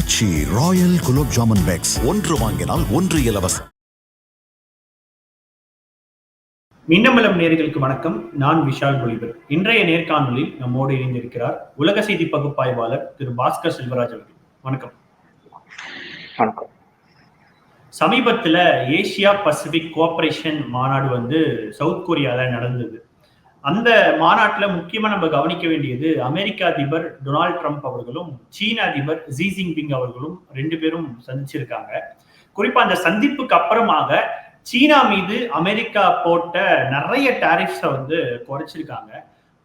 Aachi royal gulab jamun packs. ஒன்று வாங்கினால் ஒன்று இலவசம் மின்னமலம் நேர்களுக்கு வணக்கம். நான் விஷால் பொலிபர் இன்றைய நேர்காணலில் நம்மோடு இணைந்திருக்கிறார் உலக செய்தி பகுப்பாய்வாளர் திரு பாஸ்கர் செல்வராஜ் அவர்கள். வணக்கம். வணக்கம். சமீபத்துல ஏசியா பசிபிக் கோஆபரேஷன் மாநாடு வந்து சவுத் கொரியால நடந்தது. அந்த மாநாட்டில் முக்கியமாக நம்ம கவனிக்க வேண்டியது அமெரிக்க அதிபர் டொனால்ட் ட்ரம்ப் அவர்களும் சீன அதிபர் ஜி ஜின்பிங் அவர்களும் ரெண்டு பேரும் சந்திச்சிருக்காங்க. குறிப்பா அந்த சந்திப்புக்கு அப்புறமாக சீனா மீது அமெரிக்கா போட்ட நிறைய டேரிஃப்ஸை வந்து குறைச்சிருக்காங்க.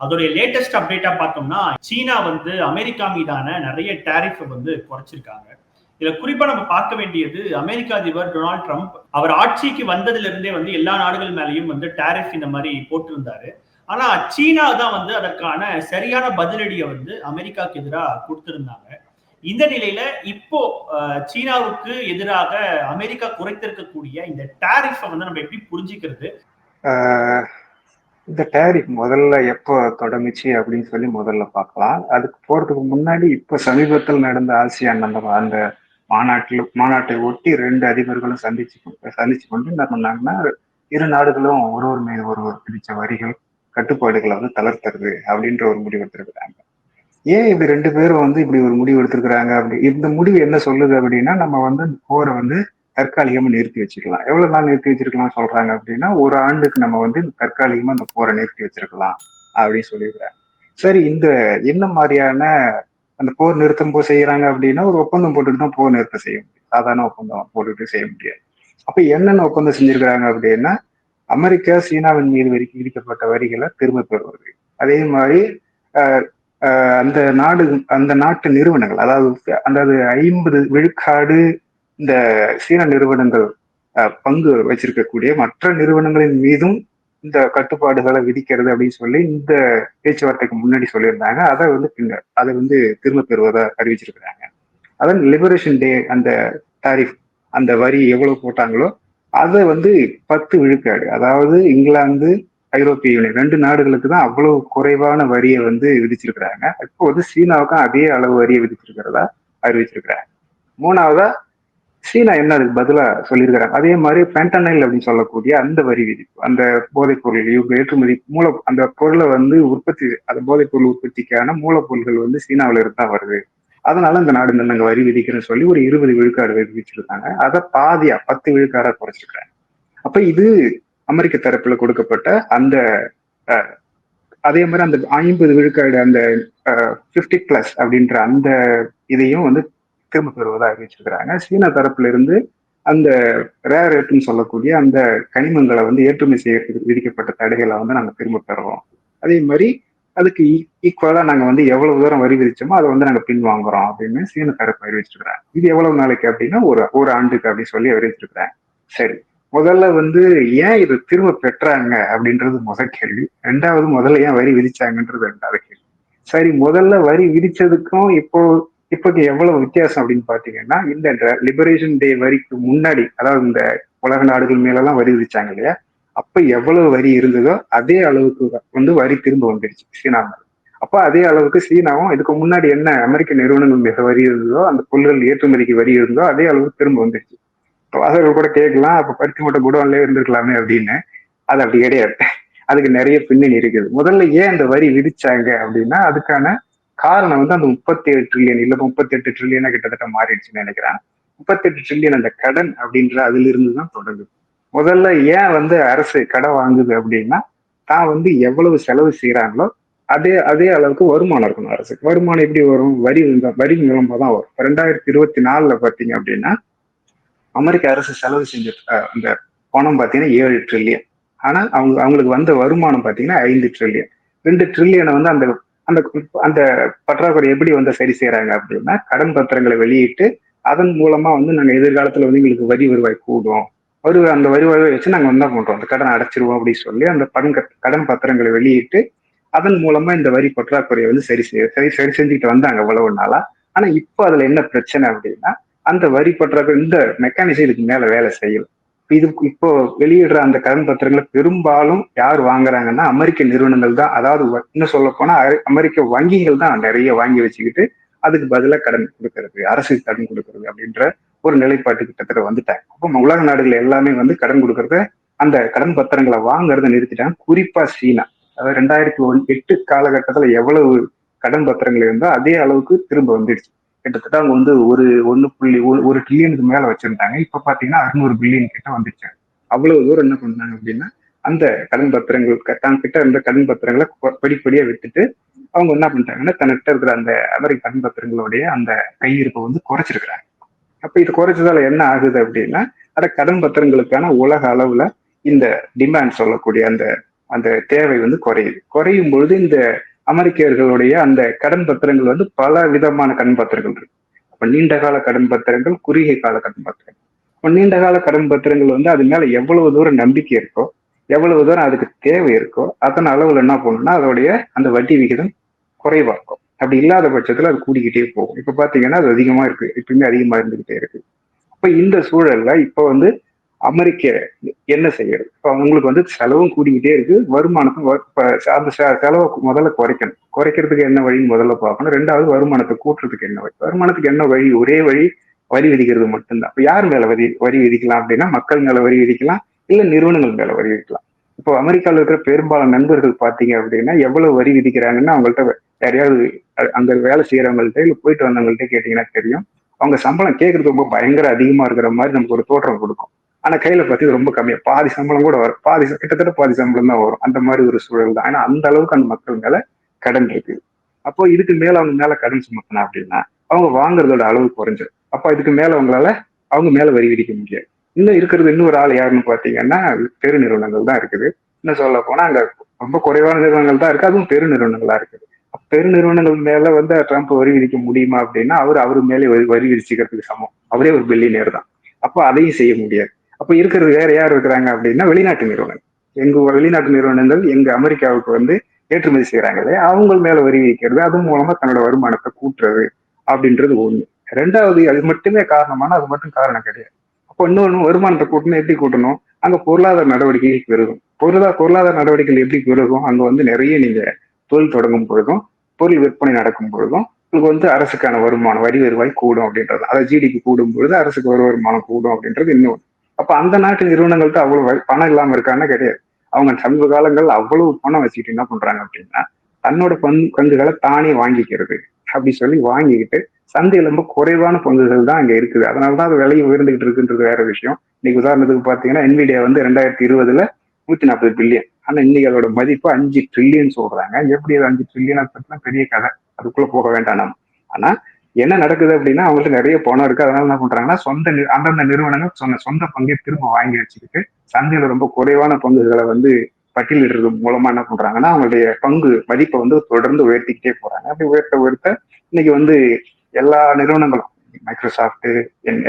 அதோடைய லேட்டஸ்ட் அப்டேட்டா பார்த்தோம்னா சீனா வந்து அமெரிக்கா மீதான நிறைய டாரிஃப் வந்து குறைச்சிருக்காங்க. இதுல குறிப்பா நம்ம பார்க்க வேண்டியது அமெரிக்க அதிபர் டொனால்ட் ட்ரம்ப் அவர் ஆட்சிக்கு வந்ததுல இருந்தே வந்து எல்லா நாடுகள் மேலேயும் வந்து டேரிஃப் இந்த மாதிரி போட்டிருந்தாரு. ஆனா சீனா தான் வந்து அதற்கான சரியான பதிலடியை வந்து அமெரிக்காவுக்கு எதிராக கொடுத்திருந்தாங்க. இந்த நிலையில இப்போ சீனாவுக்கு எதிராக அமெரிக்கா குறைத்திருக்கக்கூடிய இந்த டேரிஃபை வந்து நம்ம எப்படி புரிஞ்சுக்கிறது? இந்த டேரிஃப் முதல்ல எப்போ தொடங்குச்சு அப்படின்னு சொல்லி முதல்ல பார்க்கலாம். அதுக்கு போறதுக்கு முன்னாடி இப்ப சமீபத்தில் நடந்த ஆசியான் அந்த அந்த மாநாட்டில் மாநாட்டை ஒட்டி ரெண்டு அதிபர்களும் சந்திச்சு சந்திச்சு கொண்டு என்ன பண்ணாங்கன்னா இரு நாடுகளும் ஒருவர் மீது ஒருவர் பிரித்த வரிகள் கட்டுப்பாடுகளை வந்து தளர்த்துறது அப்படின்ற ஒரு முடிவு எடுத்திருக்கிறாங்க. ஏன் இப்படி ரெண்டு பேரும் வந்து இப்படி ஒரு முடிவு எடுத்திருக்கிறாங்க அப்படி? இந்த முடிவு என்ன சொல்லுது அப்படின்னா நம்ம வந்து போரை வந்து தற்காலிகமா நிறுத்தி வச்சுக்கலாம். எவ்வளவு நாள் நிறுத்தி வச்சிருக்கலாம் சொல்றாங்க அப்படின்னா ஒரு ஆண்டுக்கு நம்ம வந்து தற்காலிகமா இந்த போரை நிறுத்தி வச்சிருக்கலாம் அப்படின்னு சொல்லியிருக்கிறாங்க. சரி இந்த என்ன மாதிரியான அந்த போர் நிறுத்தம் போ செய்யறாங்க அப்படின்னா ஒரு ஒப்பந்தம் போட்டுட்டு தான் போர் நிறுத்தம் செய்ய முடியும். சாதாரண ஒப்பந்தம் போட்டுட்டு செய்ய முடியாது. அப்ப என்னென்ன ஒப்பந்தம் செஞ்சிருக்கிறாங்க அப்படின்னா அமெரிக்கா சீனாவின் மீது விதிக்கப்பட்ட வரிகளை திரும்ப பெறுவது அதே மாதிரி ஆஹ், ஆஹ், அந்த நாடு அந்த நாட்டு நிறுவனங்கள் அதாவது அந்த ஐம்பது விழுக்காடு இந்த சீன நிறுவனங்கள் அஹ், பங்கு வச்சிருக்கக்கூடிய மற்ற நிறுவனங்களின் மீதும் இந்த கட்டுப்பாடுகளை விதிக்கிறது அப்படின்னு சொல்லி இந்த பேச்சுவார்த்தைக்கு முன்னாடி சொல்லியிருந்தாங்க. அதை வந்து பின்னர் அதை வந்து திரும்ப பெறுவதா அறிவிச்சிருக்கிறாங்க. அதன் லிபரேஷன் டே அந்த டாரிஃப் அந்த வரி எவ்வளவு போட்டாங்களோ அதை வந்து பத்து விழுக்காடு. அதாவது இங்கிலாந்து ஐரோப்பிய யூனியன் ரெண்டு நாடுகளுக்கு தான் அவ்வளவு குறைவான வரியை வந்து விதிச்சிருக்கிறாங்க. இப்போ வந்து சீனாவுக்கும் அதே அளவு வரியை விதிச்சிருக்கிறதா அறிவிச்சிருக்கிறாங்க. மூணாவதா சீனா என்ன அதுக்கு பதிலா சொல்லியிருக்கிறாங்க? அதே மாதிரி பென்டனைல் அப்படின்னு சொல்லக்கூடிய அந்த வரி விதிப்பு அந்த போதைப் பொருள் இவங்க ஏற்றுமதி மூல அந்த பொருளை வந்து உற்பத்தி அந்த போதைப் பொருள் உற்பத்திக்கான மூலப்பொருள்கள் வந்து சீனாவில இருந்து தான் வருது. அதனால இந்த நாடு இந்த நாங்க வரி விதிக்கிறேன்னு சொல்லி ஒரு இருபது விழுக்காடு விதிச்சிருக்காங்க. அதை பாதியா பத்து விழுக்காடா குறைச்சிருக்காங்க அப்ப இது அமெரிக்க தரப்புல கொடுக்கப்பட்ட அந்த அதே மாதிரி அந்த ஐம்பது விழுக்காடு அந்த பிப்டி பிளஸ் அப்படின்ற அந்த இதையும் வந்து திரும்ப பெறுவதா அறிவிச்சிருக்கிறாங்க. சீனா தரப்புல இருந்து அந்த ரேர் எர்த்னு சொல்லக்கூடிய அந்த கனிமங்களை வந்து ஏற்றுமதி செய்ய விதிக்கப்பட்ட தடைகளை வந்து நாங்க திரும்ப பெறுவோம் அதே மாதிரி அதுக்கு e- ஈக்குவலா நாங்க வந்து எவ்வளவு தூரம் வரி விதிச்சோமோ அதை வந்து நாங்க பின்வாங்குறோம் அப்படின்னு சீன தரப்பு அறிவிச்சிருக்கிறாங்க இது எவ்வளவு நாளைக்கு அப்படின்னா ஒரு ஒரு ஆண்டுக்கு அப்படின்னு சொல்லி அறிவிச்சிருக்கிறாங்க சரி. முதல்ல வந்து ஏன் இது திரும்ப பெற்றாங்க அப்படின்றது முதல் கேள்வி. ரெண்டாவது முதல்ல ஏன் வரி விதிச்சாங்கன்றது ரெண்டாவது கேள்வி. சரி முதல்ல வரி விதிச்சதுக்கும் இப்போ இப்போக்கு எவ்வளவு வித்தியாசம் அப்படின்னு பாத்தீங்கன்னா இந்த லிபரேஷன் டே வரிக்கு முன்னாடி அதாவது இந்த உலக நாடுகள் மேலெல்லாம் வரி விதிச்சாங்க இல்லையா? அப்ப எவ்வளவு வரி இருந்ததோ அதே அளவுக்கு வந்து வரி திரும்ப வந்துடுச்சு சீனாவில் அப்போ அப்ப அதே அளவுக்கு சீனாவும் இதுக்கு முன்னாடி என்ன அமெரிக்க நிறுவனங்கள் மிக வரி இருந்ததோ அந்த பொருள்கள் ஏற்றுமதிக்கு வரி இருந்ததோ அதே அளவுக்கு திரும்ப வந்துடுச்சு. வாசகர்கள் கூட கேட்கலாம் அப்ப பருத்தி மூட்டை குடோன்லயே இருந்திருக்கலாமே அப்படின்னு. அது அப்படி கிடையாது. அதுக்கு நிறைய பின்னணி இருக்குது. முதல்ல ஏன் அந்த வரி விதிச்சாங்க அப்படின்னா அதுக்கான காரணம் வந்து அந்த முப்பத்தி ஏழு ட்ரில்லியன் இல்ல முப்பத்தி எட்டு ட்ரில்லியனா கிட்டத்தட்ட மாறிடுச்சுன்னு நினைக்கிறேன். முப்பத்தி எட்டு ட்ரில்லியன் அந்த கடன் அப்படின்ற அதுல இருந்து தான் தொடங்குது. முதல்ல ஏன் வந்து அரசு கடன் வாங்குது அப்படின்னா தான் வந்து எவ்வளவு செலவு செய்கிறாங்களோ அதே அதே அளவுக்கு வருமானம் இருக்கணும் அரசுக்கு. வருமானம் எப்படி வரும்? வரி இந்த- வரி மூலமாக தான் வரும். ரெண்டாயிரத்தி இருபத்தி நாலில் பார்த்தீங்க அப்படின்னா அமெரிக்க அரசு செலவு செஞ்ச அந்த பணம் பார்த்தீங்கன்னா ஏழு ட்ரில்லியன் ஆனால் அவங்க அவங்களுக்கு வந்த வருமானம் பார்த்தீங்கன்னா ஐந்து ட்ரில்லியன் ரெண்டு ட்ரில்லியனை வந்து அந்த அந்த அந்த பற்றாக்குறை எப்படி வந்து சரி செய்யறாங்க அப்படின்னா கடன் பத்திரங்களை வெளியிட்டு அதன் மூலமா வந்து நாங்கள் எதிர்காலத்தில் வந்து எங்களுக்கு வரி வருவாய் கூடும். வரி அந்த வருவாயை வச்சு நாங்கள் என்ன பண்ணுறோம் அந்த கடன் அடைச்சிருவோம் அப்படின்னு சொல்லி அந்த பணம் கடன் பத்திரங்களை வெளியிட்டு அதன் மூலமா இந்த வரி பற்றாக்குறையை வந்து சரி செய்ய சரி சரி செஞ்சுட்டு வந்தாங்க இவ்வளவு நாளா. ஆனா இப்போ அதுல என்ன பிரச்சனை அப்படின்னா அந்த வரி பற்றாக்குறை இந்த மெக்கானிசம் இதுக்கு மேல வேலை செய்யல. இது இப்போ வெளியிடுற அந்த கடன் பத்திரங்களை பெரும்பாலும் யார் வாங்குறாங்கன்னா அமெரிக்க நிறுவனங்கள் தான். அதாவது வ- இன்னும் சொல்ல போனா அமெரிக்க வங்கிகள் தான் நிறைய வாங்கி வச்சுக்கிட்டு அதுக்கு பதிலாக கடன் கொடுக்கறது அரசுக்கு கடன் கொடுக்கறது அப்படின்ற ஒரு நிலைப்பாட்டு கிட்டத்தட்ட வந்துட்டாங்க. அப்போ உலக நாடுகள் எல்லாமே வந்து கடன் கொடுக்கறத அந்த கடன் பத்திரங்களை வாங்குறத நிறுத்திட்டாங்க. குறிப்பா சீனா. அதாவது ரெண்டாயிரத்தி ஒன் எட்டு காலகட்டத்துல எவ்வளவு கடன் பத்திரங்கள் இருந்தோ அதே அளவுக்கு திரும்ப வந்துடுச்சு. கிட்டத்தட்ட அவங்க வந்து ஒரு ஒன்னு புள்ளி ஒரு ஒரு ட்ரில்லியனுக்கு மேல வச்சிருந்தாங்க. இப்ப பாத்தீங்கன்னா அறுநூறு பில்லியன் கிட்ட வந்துச்சு அவ்வளவு தூரம் என்ன பண்ணாங்க அப்படின்னா அந்த கடன் பத்திரங்கள் தான் கிட்ட இருந்த கடன் பத்திரங்களை படிப்படியா வித்துட்டு அவங்க என்ன பண்ணிட்டாங்கன்னா தன்னிட்ட இருக்கிற அந்த அமெரிக்க கடன் பத்திரங்களுடைய அந்த கையிருப்பை வந்து குறைச்சிருக்கிறாங்க. அப்ப இது குறைச்சதால என்ன ஆகுது அப்படின்னா அந்த கடன் பத்திரங்களுக்கான உலக அளவுல இந்த டிமாண்ட் சொல்லக்கூடிய அந்த அந்த தேவை வந்து குறையுது. குறையும் பொழுது இந்த அமெரிக்கர்களுடைய அந்த கடன் பத்திரங்கள் வந்து பல விதமான கடன் பத்திரங்கள் இருக்கு. அப்ப நீண்ட கால கடன் பத்திரங்கள் குறுகிய கால கடன் பத்திரங்கள். அப்ப நீண்ட கால கடன் பத்திரங்கள் வந்து அது மேல எவ்வளவு தூரம் நம்பிக்கை இருக்கோ எவ்வளவு தூரம் அதுக்கு தேவை இருக்கோ அதன் அளவுல என்ன பண்ணணும்னா அதோடைய அந்த வட்டி விகிதம் குறைவா இருக்கும். அப்படி இல்லாத பட்சத்துல அது கூடிக்கிட்டே போகும். இப்ப பாத்தீங்கன்னா அது அதிகமா இருக்கு. எப்பயுமே அதிகமா இருந்துகிட்டே இருக்கு. அப்ப இந்த சூழல்ல இப்ப வந்து அமெரிக்க என்ன செய்யறது? இப்ப அவங்களுக்கு வந்து செலவும் கூடிக்கிட்டே இருக்கு. வருமானத்தும் அந்த செலவை முதல்ல குறைக்கணும். குறைக்கிறதுக்கு என்ன வழின்னு முதல்ல பார்க்கணும். ரெண்டாவது வருமானத்தை கூட்டுறதுக்கு என்ன வழி வருமானத்துக்கு என்ன வழி? ஒரே வழி வரி விதிக்கிறது மட்டும்தான். அப்ப யார் மேல வரி வரி விதிக்கலாம் அப்படின்னா மக்கள் மேல வரி விதிக்கலாம் இல்ல நிறுவனங்கள் மேல வரி விதிக்கலாம். இப்போ அமெரிக்காவில் இருக்கிற பெரும்பாலான நண்பர்கள் பாத்தீங்க அப்படின்னா எவ்வளவு வரி விதிக்கிறாங்கன்னு அவங்கள்ட்ட யாரையாவது அங்க வேலை செய்யறவங்கள்ட்ட இல்ல போயிட்டு வந்தவங்கள்ட்ட கேட்டீங்கன்னா தெரியும். அவங்க சம்பளம் கேட்கறது ரொம்ப பயங்கர அதிகமா இருக்கிற மாதிரி நமக்கு ஒரு தோற்றம் கொடுக்கும். ஆனா கையில பத்தி ரொம்ப கம்மியா. பாதி சம்பளம் கூட வரும். பாதி கிட்டத்தட்ட பாதி சம்பளம் தான் வரும். அந்த மாதிரி ஒரு சூழல் தான். ஆனா அந்த அளவுக்கு அந்த மக்கள் மேல கடன் இருக்கு அப்போ இதுக்கு மேல அவங்க மேல கடன் சுமத்தினா அப்படின்னா அவங்க வாங்குறதோட அளவு குறைஞ்சிடும் அப்போ இதுக்கு மேல அவங்களால அவங்க மேல வரி விதிக்க முடியாது. இன்னும் இருக்கிறது இன்னொரு ஆள் யாருன்னு பாத்தீங்கன்னா பெரு நிறுவனங்கள் தான் இருக்குது. இன்னும் சொல்ல போனா அங்க ரொம்ப குறைவான நிறுவனங்கள் தான் இருக்கு. அதுவும் பெரு நிறுவனங்களா இருக்குது. பெருநிறுவனங்கள் பெரு நிறுவனங்கள் மேல வந்து ட்ரம்ப் வரி விதிக்க முடியுமா அப்படின்னா அவர் அவர் மேலே வரி விதிச்சுக்கிறதுக்கு சமம். அவரே ஒரு பில்லியனர் தான். அப்போ அதையும் செய்ய முடியாது. அப்ப இருக்கிறது வேற யார் இருக்கிறாங்க அப்படின்னா வெளிநாட்டு நிறுவனங்கள். எங்க வெளிநாட்டு நிறுவனங்கள் எங்க அமெரிக்காவுக்கு வந்து ஏற்றுமதி செய்யறாங்களே அவங்க மேல வரி விதிக்கிறது அது மூலமா தன்னோட வருமானத்தை கூட்டுறது அப்படின்றது ஒண்ணு. ரெண்டாவது அது மட்டுமே காரணமான அது மட்டும் காரணம் கிடையாது. அப்போ இன்னொன்னு வருமானத்தை கூட்டணும் எப்படி கூட்டணும்? அங்க பொருளாதார நடவடிக்கைகள் பெருகும் பொருளாதார பொருளாதார நடவடிக்கைகள் எப்படி பெருகும் அங்க வந்து நிறைய நீங்க தொழில் தொடங்கும் பொழுதும் பொருள் விற்பனை நடக்கும் பொழுதும் உங்களுக்கு வந்து அரசுக்கான வருமானம் வரி வருவாய் கூடும் அப்படின்றது. அதாவது ஜிடிபி கூடும் பொழுது அரசுக்கு வரி வருமானம் கூடும் அப்படின்றது இன்னொன்று அப்ப அந்த நாட்டு நிறுவனங்கள்ட்ட அவ்வளவு வ- பணம் இல்லாம இருக்கான்னு கிடையாது. அவங்க சமீப காலங்கள் அவ்வளவு பணம் வச்சுக்கிட்டு என்ன பண்றாங்க அப்படின்னா தன்னோட பங்கு பங்குகளை தானே வாங்கிக்கிறது. அப்படி சொல்லி வாங்கிக்கிட்டு சந்தையில ரொம்ப குறைவான பங்குகள் தான் அங்க இருக்குது. அதனாலதான் அது விலையை உயர்ந்துகிட்டு இருக்குன்றது வேற விஷயம். இன்னைக்கு உதாரணத்துக்கு பாத்தீங்கன்னா என்விடியா வந்து ரெண்டாயிரத்தி இருபதுல நூத்தி நாற்பது பில்லியன் ஆனா இன்னைக்கு அதோட மதிப்பு அஞ்சு ட்ரில்லியன் சொல்றாங்க. எப்படி அது அஞ்சு ட்ரில்லியன் பத்தினா பெரிய கதை. அதுக்குள்ள போக வேண்டாம் நம்ம. ஆனா என்ன நடக்குது அப்படின்னா அவங்கள்ட்ட நிறைய பணம் இருக்கு. அதனால என்ன பண்றாங்கன்னா சொந்த அந்தந்த நிறுவனங்கள் சொன்ன சொந்த பங்கை திரும்ப வாங்கி வச்சுக்கிட்டு சந்தையில ரொம்ப குறைவான பங்குகளை வந்து பட்டியலிடுறது மூலமா என்ன பண்றாங்கன்னா அவங்களுடைய பங்கு மதிப்பை வந்து தொடர்ந்து உயர்த்திக்கிட்டே போறாங்க. அப்படி உயர்த்த உயர்த்த இன்னைக்கு வந்து எல்லா நிறுவனங்களும் மைக்ரோசாஃப்ட்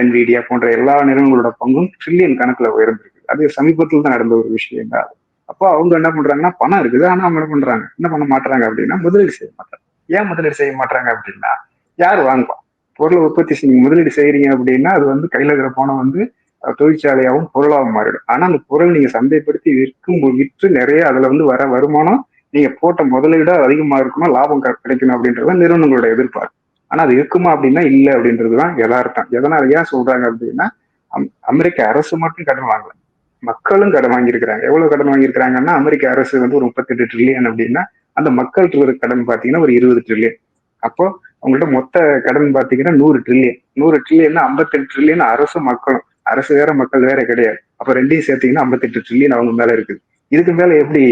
என்விடியா போன்ற எல்லா நிறுவனங்களோட பங்கும் ட்ரில்லியன் கணக்குல உயர்ந்திருக்கு. அது சமீபத்தில் தான் நடந்த ஒரு விஷயம் தான் அப்போ அவங்க என்ன பண்றாங்கன்னா பணம் இருக்குது. ஆனா அவங்க என்ன பண்றாங்க? என்ன பண்ண மாட்டாங்க அப்படின்னா முதலீடு செய்ய மாட்டாங்க. ஏன் முதலீடு செய்ய மாட்டாங்க அப்படின்னா யார் வாங்குவா? பொருளை உற்பத்தி செய்ய முதலீடு செய்யறீங்க அப்படின்னா அது வந்து கையில இருக்கிற பணம் வந்து தொழிற்சாலையாகவும் பொருளாகவும் மாறிடும். ஆனா அந்த பொருள் நீங்க சந்தைப்படுத்தி விற்கும் விற்று நிறைய அதுல வந்து வர வருமானம் நீங்க போட்ட முதலீடு அதிகமா இருக்கணும் லாபம் கிடைக்கணும் அப்படின்றது நிறுவனங்களோட எதிர்பார்ப்பு. ஆனா அது இருக்குமா அப்படின்னா இல்ல அப்படின்றதுதான் யதார்த்தம். எதனால ஏன் சொல்றாங்க அப்படின்னா அம்- அமெரிக்க அரசு மட்டும் கடன் வாங்கல. மக்களும் கடன் வாங்கியிருக்கிறாங்க. எவ்வளவு கடன் வாங்கியிருக்கிறாங்கன்னா அமெரிக்க அரசு வந்து ஒரு முப்பத்தெட்டு ட்ரில்லியன் அப்படின்னா அந்த மக்கள் கடன் பாத்தீங்கன்னா ஒரு இருபது ட்ரில்லியன் அப்போ அவங்கள்ட்ட மொத்த கடன் பாத்தீங்கன்னா நூறு ட்ரில்லியன் நூறு ட்ரில்லியன் ஐம்பத்தெட்டு ட்ரில்லியன் அரசு மக்களும். அரசு வேற மக்கள் வேற கிடையாது. அப்ப ரெண்டையும் சேர்த்தீங்கன்னா ஐம்பத்தெட்டு ட்ரில்லியன் அவங்க மேல இருக்குது. இதுக்கு மேல எப்படி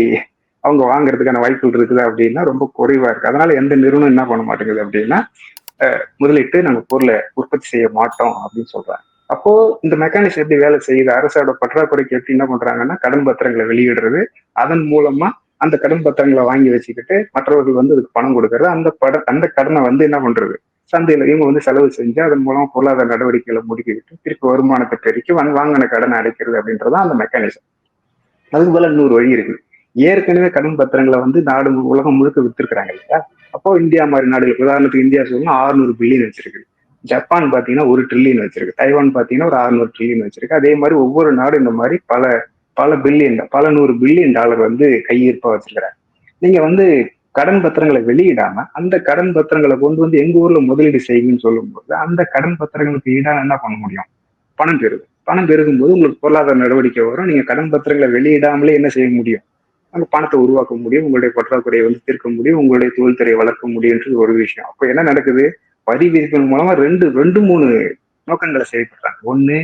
அவங்க வாங்குறதுக்கான வாய்ப்புகள் இருக்குது அப்படின்னா ரொம்ப குறைவா இருக்கு. அதனால எந்த நிறுவனம் என்ன பண்ண மாட்டேங்குது அப்படின்னா முதலிட்டு நாங்க பொருளை உற்பத்தி செய்ய மாட்டோம் அப்படின்னு சொல்றாங்க. அப்போ இந்த மெக்கானிசம் எப்படி வேலை செய்யுது? அரசோட பற்றாக்குறைக்கு எப்படி என்ன பண்றாங்கன்னா கடன் பத்திரங்களை வெளியிடுறது. அதன் மூலமா அந்த கடன் பத்திரங்களை வாங்கி வச்சுக்கிட்டு மற்றவர்கள் வந்து அதுக்கு பணம் கொடுக்கறது. அந்த பட அந்த கடனை வந்து என்ன பண்றது? சந்தையில இவங்க வந்து செலவு செஞ்சு அதன் மூலம் பொருளாதார நடவடிக்கைகளை முடுக்கிவிட்டு திருப்பி வருமானத்தை பெருக்கி வந்து வாங்கின கடனை அடைக்கிறது அப்படின்றதான் அந்த மெக்கானிசம் அதுக்கு போல இன்னொரு வழி இருக்கு ஏற்கனவே கடன் பத்திரங்களை வந்து நாடு உலகம் முழுக்க வித்துருக்குறாங்க இல்லையா? அப்போ இந்தியா மாதிரி நாடுகள் உதாரணத்துக்கு இந்தியா சொல்லணும் 600 பில்லியன் வச்சிருக்கு. ஜப்பான் பார்த்தீங்கன்னா ஒரு ட்ரில்லியன் வச்சிருக்கு. தைவான் பார்த்தீங்கன்னா ஒரு 600 ட்ரில்லியன் வச்சிருக்கு. அதே மாதிரி ஒவ்வொரு நாடும் இந்த மாதிரி பல பல பில்லியன் பல நூறு பில்லியன் டாலர் வந்து கையிருப்பா வச்சிருக்கிறாங்க. நீங்க வந்து கடன் பத்திரங்களை வெளியிடாம அந்த கடன் பத்திரங்களை கொண்டு வந்து எங்க ஊர்ல முதலீடு செய்யுங்கன்னு சொல்லும்போது அந்த கடன் பத்திரங்களுக்கு ஈடான என்ன பண்ண முடியும்? பணம் பெருகும் பணம் பெருகும்போது உங்களுக்கு பொருளாதார நடவடிக்கை வரும். நீங்க கடன் பத்திரங்களை வெளியிடாமலே என்ன செய்ய முடியும்? அங்க பணத்தை உருவாக்க முடியும். உங்களுடைய பற்றாக்குறையை வந்து தீர்க்க முடியும். உங்களுடைய தொழில்துறையை வளர்க்க முடியும்ன்றது ஒரு விஷயம். அப்போ என்ன நடக்குது? வரி விதிப்பின் மூலமா ரெண்டு ரெண்டு மூணு நோக்கங்களை செயல்படுறாங்க. ஒண்ணு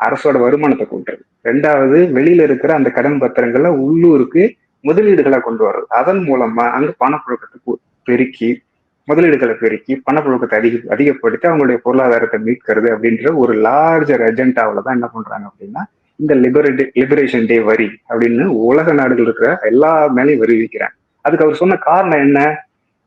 அரசோட வருமானத்தை கூட்டுறது ரெண்டாவது வெளியில இருக்கிற அந்த கடன் பத்திரங்களை உள்ளூருக்கு முதலீடுகளை கொண்டு வர்றது. அதன் மூலமா அங்க பணப்புழக்கத்தை பெருக்கி முதலீடுகளை பெருக்கி பணப்புழக்கத்தை அதிக அதிகப்படுத்தி அவங்களுடைய பொருளாதாரத்தை மீட்கிறது அப்படின்ற ஒரு லார்ஜர் எஜெண்டாவில தான் என்ன பண்றாங்க அப்படின்னா இந்த லிபரேட்டி லிபரேஷன் டே வரி அப்படின்னு உலக நாடுகள் இருக்கிற எல்லா மேலேயும் வரி விதிக்கிறாங்க. அதுக்கு அவர் சொன்ன காரணம் என்ன?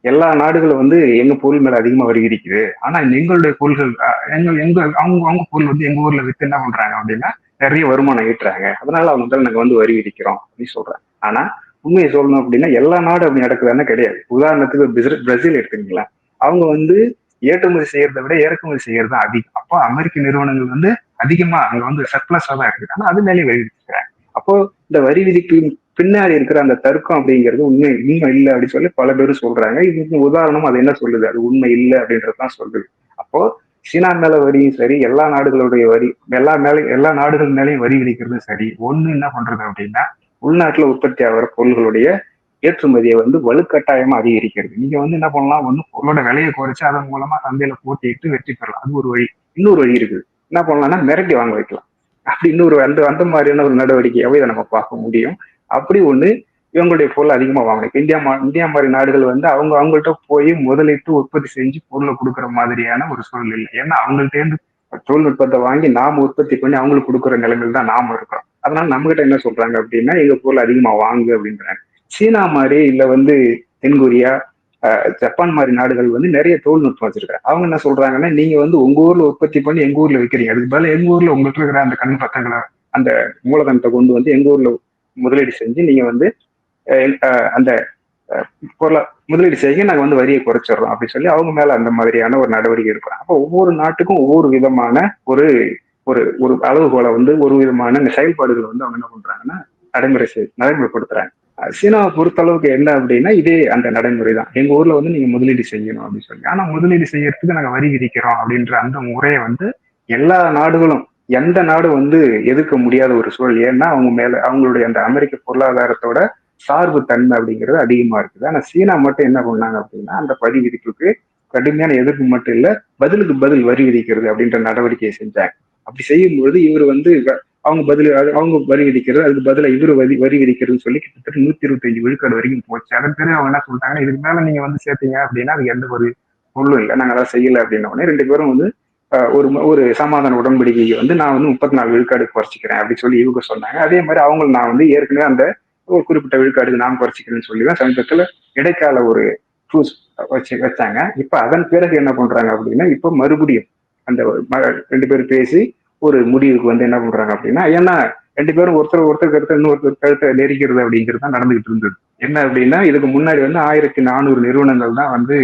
எல்லா நாடுகளும் வந்து எங்க பொருள் மேல அதிகமா வரி விதிக்குது. ஆனா எங்களுடைய பொருள்கள் எங்க எங்க அவங்க அவங்க பொருள் வந்து எங்க ஊர்ல வித்து என்ன பண்றாங்க அப்படின்னா நிறைய வருமானம் ஈட்டுறாங்க. அதனால அவங்க மேல நாங்க வந்து வரி விதிக்கிறோம் அப்படின்னு சொல்றேன் ஆனா உண்மையை சொல்லணும் அப்படின்னா எல்லா நாடும் அப்படி நடக்குதுன்னா கிடையாது. உதாரணத்துக்கு பிஸ்ர- பிரேசில் எடுத்துங்களேன் அவங்க வந்து ஏற்றுமதி செய்யறதை விட இறக்குமதி செய்யறது தான் அதிகம். அப்போ அமெரிக்க நிறுவனங்கள் வந்து அதிகமா அங்க வந்து சர்ப்ளஸா தான் இருக்குது. ஆனா அது மேலே வரி விதிக்கிறாங்க. அப்போ இந்த வரி விதிப்பின் பின்னாடி இருக்கிற அந்த தர்க்கம் அப்படிங்கிறது உண்மை உண்மை இல்லை அப்படின்னு சொல்லி பல பேர் சொல்றாங்க. இதுக்கு உதாரணம் அது என்ன சொல்லுது? அது உண்மை இல்லை அப்படின்றது தான் சொல்லுது. அப்போ சீனா மேல வரியும் சரி எல்லா நாடுகளுடைய வரி எல்லா மேலே எல்லா நாடுகள் மேலேயும் வரி விதிக்கிறது சரி. ஒண்ணு என்ன பண்றது அப்படின்னா உள்நாட்டுல உற்பத்தி ஆகிற பொருள்களுடைய ஏற்றுமதியை வந்து வலுக்கட்டாயமா அதிகரிக்கிறது. நீங்க வந்து என்ன பண்ணலாம்? ஒண்ணு பொருளோட விலையை குறைச்சு அதன் மூலமா சந்தையில போட்டியிட்டு வெற்றி பெறலாம். அது ஒரு வழி. இன்னொரு வழி இருக்குது. என்ன பண்ணலாம்னா மிரட்டி வாங்க வைக்கலாம். அப்படி இன்னொரு அந்த அந்த மாதிரியான ஒரு நடவடிக்கையாவே இதை நம்ம பார்க்க முடியும். அப்படி ஒண்ணு இவங்களுடைய பொருள் அதிகமா வாங்கணும். இந்தியா மா- இந்தியா மாதிரி நாடுகள் வந்து அவங்க அவங்கள்ட்ட போய் முதலிட்டு உற்பத்தி செஞ்சு பொருளை கொடுக்குற மாதிரியான ஒரு சூழல் இல்லை. ஏன்னா அவங்கள்ட்ட இருந்து தொழில்நுட்பத்தை வாங்கி நாம உற்பத்தி பண்ணி அவங்களுக்கு கொடுக்குற நிலைமையில் தான் நாம இருக்கிறோம். அதனால நம்ம கிட்ட என்ன சொல்றாங்க அப்படின்னா எங்க பொருள் அதிகமா வாங்கு அப்படின்றாங்க. சீனா மாதிரி இல்ல வந்து தென்கொரியா ஜப்பான் மாதிரி நாடுகள் வந்து நிறைய தொழில்நுட்பம் வச்சிருக்காங்க. அவங்க என்ன சொல்றாங்கன்னா நீங்க வந்து உங்க ஊர்ல உற்பத்தி பண்ணி எங்க ஊர்ல விற்கிறீங்க அதுக்கு பதிலா எங்க ஊர்ல உங்களுக்கு இருக்கிற அந்த கண் பத்தங்களை அந்த மூலதனத்தை கொண்டு வந்து எங்க ஊர்ல முதலீடு செஞ்சு நீங்க வந்து அந்த பொருளை பொருளா முதலீடு செய்ய நாங்க வந்து வரியை குறைச்சிடுறோம் அப்படின்னு சொல்லி அவங்க மேல அந்த மாதிரியான ஒரு நடவடிக்கை எடுக்கிறோம் அப்போ ஒவ்வொரு நாட்டுக்கும் ஒவ்வொரு விதமான ஒரு ஒரு ஒரு அளவுகோலை வந்து ஒரு விதமான செயல்பாடுகள் வந்து அவங்க என்ன பண்றாங்கன்னா நடைமுறை செய் நடைமுறைப்படுத்துறாங்க. சீனாவை பொறுத்த அளவுக்கு என்ன அப்படின்னா இதே அந்த நடைமுறை தான். எங்க ஊர்ல வந்து நீங்க முதலீடு செய்யணும் அப்படின்னு சொல்லி. ஆனா முதலீடு செய்யறதுக்கு நாங்க வரி விதிக்கிறோம் அப்படின்ற அந்த முறையை வந்து எல்லா நாடுகளும் எந்த நாடு வந்து எதிர்க்க முடியாத ஒரு சூழல்? ஏன்னா அவங்க மேல அவங்களுடைய அந்த அமெரிக்க பொருளாதாரத்தோட சார்பு தன்மை அப்படிங்கிறது அதிகமா இருக்குது. ஆனா சீனா மட்டும் என்ன பண்ணாங்க அப்படின்னா அந்த வரி விதிப்புக்கு கடுமையான எதிர்ப்பு மட்டும் இல்ல பதிலுக்கு பதில் வரி விதிக்கிறது அப்படின்ற நடவடிக்கையை செஞ்சாங்க. அப்படி செய்யும்போது இவர் வந்து அவங்க பதில் அவங்க வரி விதிக்கிறது அதுக்கு பதில இவர் வரி வரி விதிக்கிறதுன்னு சொல்லி கிட்டத்தட்ட நூத்தி இருபத்தஞ்சு விழுக்காடு வரைக்கும் போச்சு. அதன் பிறகு அவங்க என்ன சொல்லிட்டாங்கன்னா இதுக்கு மேல நீங்க வந்து சேர்த்தீங்க அப்படின்னா அது எந்த ஒரு பொருளும் இல்லை. நாங்க அதான் செய்யல அப்படின்ன உடனே ரெண்டு பேரும் வந்து ஒரு ஒரு சமாதான உடன்படிக்கையை வந்து நான் வந்து முப்பத்தி நாலு விழுக்காடு குறைச்சிக்கிறேன் அப்படின்னு சொல்லி இவங்க சொன்னாங்க. அதே மாதிரி அவங்க நான் வந்து ஏற்கனவே அந்த ஒரு குறிப்பிட்ட விழுக்காடுக்கு நான் குறைச்சிக்கிறேன்னு சொல்லி தான் சமீபத்தில் இடைக்கால ஒரு ட்ரூஸ் வச்சு வச்சாங்க. இப்ப அதன் பிறகு என்ன பண்றாங்க அப்படின்னா இப்போ மறுபடியும் அந்த ம- ரெண்டு பேரும் பேசி ஒரு முடிவுக்கு வந்து என்ன பண்றாங்க அப்படின்னா ஏன்னா ரெண்டு பேரும் ஒருத்தர் ஒருத்தர் கருத்தை இன்னொருத்தர் கருத்தை நெரிக்கிறது அப்படிங்கிறது தான் நடந்துகிட்டு இருந்தது. என்ன அப்படின்னா இதுக்கு முன்னாடி வந்து ஆயிரத்தி நானூறு நிறுவனங்கள் தான் வந்து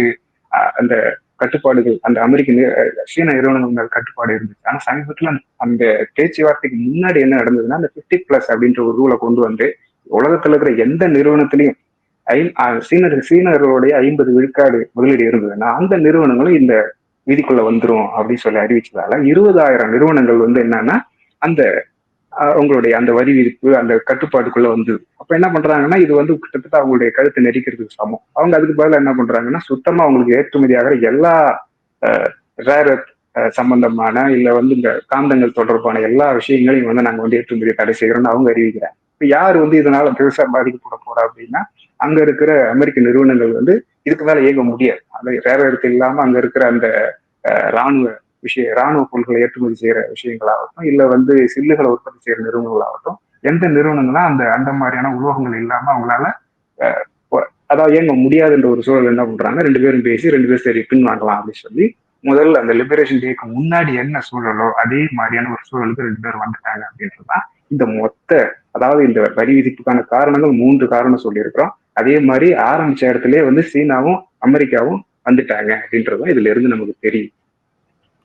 அந்த கட்டுப்பாடுகள் அந்த அமெரிக்க சீன நிறுவனங்கள் மேல் கட்டுப்பாடு இருந்துச்சு. ஆனா சமீபத்துல அந்த- பேச்சுவார்த்தைக்கு முன்னாடி என்ன நடந்ததுன்னா அந்த 50 பிளஸ் அப்படின்ற ஒரு ரூலை கொண்டு வந்து உலகத்துல இருக்கிற எந்த நிறுவனத்திலையும் ஐ சீனர் சீனர்களுடைய ஐம்பது விழுக்காடு முதலீடு இருந்ததுன்னா அந்த நிறுவனங்களும் இந்த விதிக்குள்ள வந்துரும் அப்படின்னு சொல்லி அறிவிச்சதால இருபதாயிரம் நிறுவனங்கள் வந்து என்னன்னா அந்த உங்களுடைய அந்த வரி விதிப்பு அந்த கட்டுப்பாட்டுக்குள்ள வந்து அப்ப என்ன பண்றாங்கன்னா இது வந்து கிட்டத்தட்ட அவங்களுடைய கழுத்தை நெரிக்கிறதுக்கு சமம். அவங்க அதுக்கு பதிலாக என்ன பண்றாங்கன்னா சுத்தமா அவங்களுக்கு ஏற்றுமதி ஆகிற எல்லா ரேர் சம்பந்தமான இல்ல வந்து இந்த காந்தங்கள் தொடர்பான எல்லா விஷயங்களையும் வந்து நாங்க வந்து ஏற்றுமதியை தடை செய்கிறோம்னு அவங்க அறிவிக்கிறாங்க. இப்ப யார் வந்து இதனால பெருசா பாதிக்கப்பட போறா அப்படின்னா அங்க இருக்கிற அமெரிக்க நிறுவனங்கள் வந்து இதுக்கு மேல இயங்க முடியாது. அது வேற இடத்து இல்லாம அங்க இருக்கிற அந்த ராணுவ விஷய ராணுவ பொருட்களை ஏற்றுமதி செய்யற விஷயங்களாகட்டும் இல்ல வந்து சில்லுகளை உற்பத்தி செய்யற நிறுவனங்களாகட்டும் எந்த நிறுவனங்களும் அந்த அந்த மாதிரியான உலோகங்கள் இல்லாம அவங்களால அதாவது ஏங்க முடியாதுன்ற ஒரு சூழல் என்ன பண்றாங்க ரெண்டு பேரும் பேசி ரெண்டு பேரும் சரி பின் வாங்கலாம் அப்படின்னு சொல்லி முதல்ல அந்த லிபரேஷன் டேக்கு முன்னாடி என்ன சூழலோ அதே மாதிரியான ஒரு சூழலுக்கு ரெண்டு பேரும் வந்துட்டாங்க அப்படின்றதுதான் இந்த மொத்த அதாவது இந்த வரி விதிப்புக்கான காரணங்கள் மூன்று காரணம் சொல்லியிருக்கிறோம். அதே மாதிரி ஆரம்பிச்ச இடத்துல வந்து சீனாவும் அமெரிக்காவும் வந்துட்டாங்க அப்படின்றதும் இதுல இருந்து நமக்கு தெரியும்.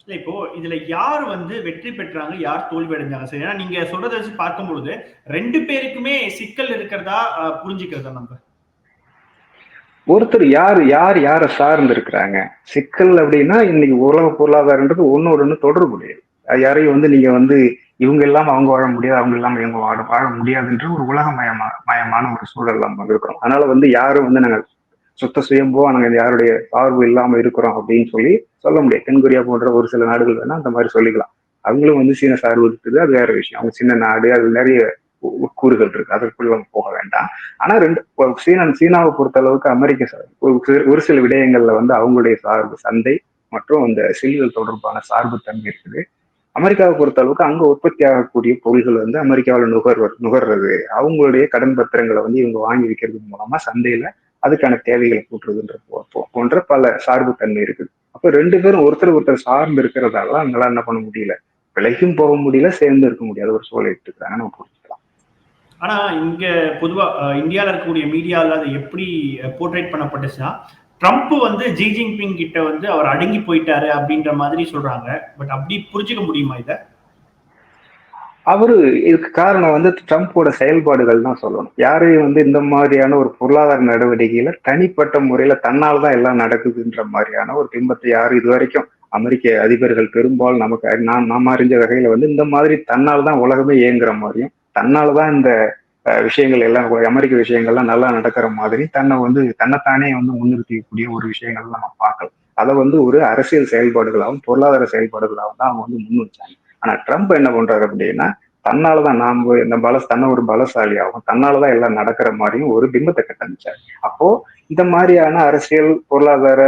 இப்போ இதுல யார் வந்து வெற்றி பெற்றாங்க யார் தோல்வி அடைஞ்சாங்க? சரி ஏன்னா நீங்க சொல்றதை வச்சு பார்க்கும் பொழுது ரெண்டு பேருக்குமே சிக்கல் இருக்கிறதா அஹ், புரிஞ்சுக்கிறதா நம்ம? ஒருத்தர் யார் யார் யாரை சார்ந்து இருக்கிறாங்க சிக்கல் அப்படின்னா இன்னைக்கு உலக பொருளாதாரன்றது ஒன்னோட ஒன்று தொடர்புடையது. யாரையும் வந்து நீங்க வந்து இவங்க எல்லாம் அவங்க வாழ முடியாது அவங்க எல்லாம் இவங்க வாழ வாழ முடியாதுன்ற ஒரு உலக மயமா மயமான ஒரு சூழல் நம்ம இருக்கிறோம் அதனால வந்து யாரும் வந்து நாங்கள் சுத்த சுயம்போ நாங்கள் யாருடைய சார்பு இல்லாம இருக்கிறோம் அப்படின்னு சொல்லி சொல்ல முடியாது. தென்கொரியா போன்ற ஒரு சில நாடுகள் வேணா அந்த மாதிரி சொல்லிக்கலாம். அவங்களும் வந்து சீன சார்பு இருக்குது அது வேற விஷயம். அவங்க சின்ன நாடு அது நிறைய கூறுகள் உட்கூறுகள் இருக்கு. அதற்குள்ள நம்ம போக வேண்டாம். ஆனா ரெண்டு சீனா சீனாவை பொறுத்த அளவுக்கு அமெரிக்க ஒரு சில- ஒரு சில விடயங்கள்ல வந்து அவங்களுடைய சார்பு சந்தை மற்றும் அந்த செல்கள் தொடர்பான சார்பு தன்மை இருக்குது. அமெரிக்காவை பொறுத்த அளவுக்கு அங்க உற்பத்தி ஆகக்கூடிய பொருள்கள் வந்து அமெரிக்காவில் நுகர்வர் நுகர்றது அவங்களுடைய கடன் பத்திரங்களை வந்து இவங்க வாங்கி விற்கிறது மூலமா சந்தையில அதுக்கான தேவைகளை கூட்டுறதுன்ற போன்ற பல சார்பு தன்மை இருக்குது. அப்ப ரெண்டு பேரும் ஒருத்தர் ஒருத்தர் சார்ந்து இருக்கிறதால அவங்களால என்ன பண்ண முடியல? விலைக்கும் போக முடியல சேர்ந்து இருக்க முடியாத. ஒரு சூழல் எடுத்துக்கிறாங்க. நம்ம புரிஞ்சுக்கலாம். ஆனா இங்க பொதுவா அஹ், இந்தியால இருக்கக்கூடிய மீடியாவில் அது எப்படி போர்ட்ரேட் பண்ணப்பட்டுச்சுன்னா ட்ரம்ப் வந்து ஜி ஜின்பிங் கிட்ட வந்து அவர் அடங்கி போயிட்டாரு அப்படின்ற மாதிரி சொல்றாங்க. பட் அப்படி புரிஞ்சுக்க முடியுமா இதை? அவரு இதுக்கு காரணம் வந்து ட்ரம்ப்போட செயல்பாடுகள் தான் சொல்லணும். யாரையும் வந்து இந்த மாதிரியான ஒரு பொருளாதார நடவடிக்கையில தனிப்பட்ட முறையில தன்னால் தான் எல்லாம் நடக்குதுன்ற மாதிரியான ஒரு பிம்பத்தை யாரும் இது வரைக்கும் அமெரிக்க அதிபர்கள் பெரும்பாலும் நமக்கு நான் நாம் அறிஞ்ச வகையில வந்து இந்த மாதிரி தன்னால் தான் உலகமே இயங்குற மாதிரியும் தன்னால் தான் இந்த விஷயங்கள் எல்லாம் அமெரிக்க விஷயங்கள்லாம் நல்லா நடக்கிற மாதிரி தன்னை வந்து தன்னைத்தானே வந்து முன்னிறுத்திக்கக்கூடிய ஒரு விஷயங்கள் நம்ம பார்க்கலாம். அதை வந்து ஒரு அரசியல் செயல்பாடுகளாகவும் பொருளாதார செயல்பாடுகளாகவும் தான் அவங்க வந்து முன் வச்சாங்க ஆனா ட்ரம்ப் என்ன பண்றாரு அப்படின்னா தன்னாலதான் நாம இந்த பல தன்னை ஒரு பலசாலியாகும் தன்னாலதான் எல்லாம் நடக்கிற மாதிரியும் ஒரு பிம்பத்தை கட்டமைச்சாரு. அப்போ இந்த மாதிரியான அரசியல் பொருளாதார